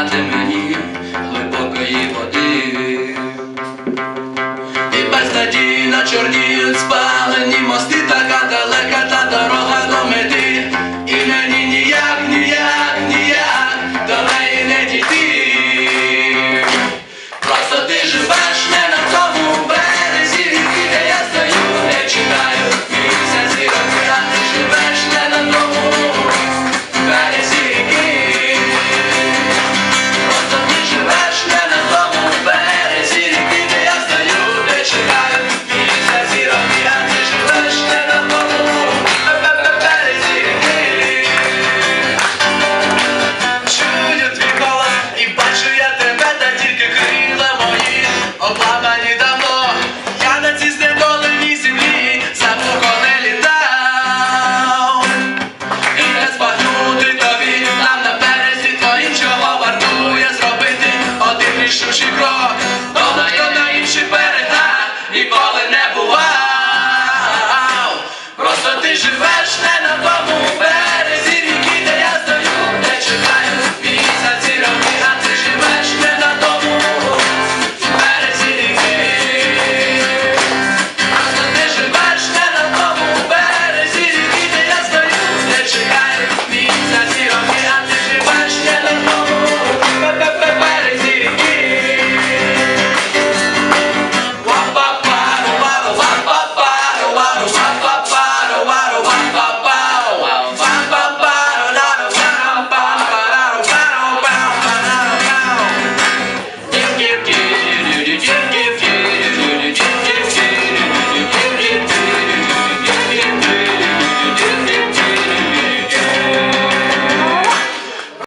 Пірнатиме і глибокої води, і без таді на чорні спалені мости, така далека та дорога до мети. І мені ніяк, ніяк, ніяк до неї не діти. Просто ти живе. do do do do do.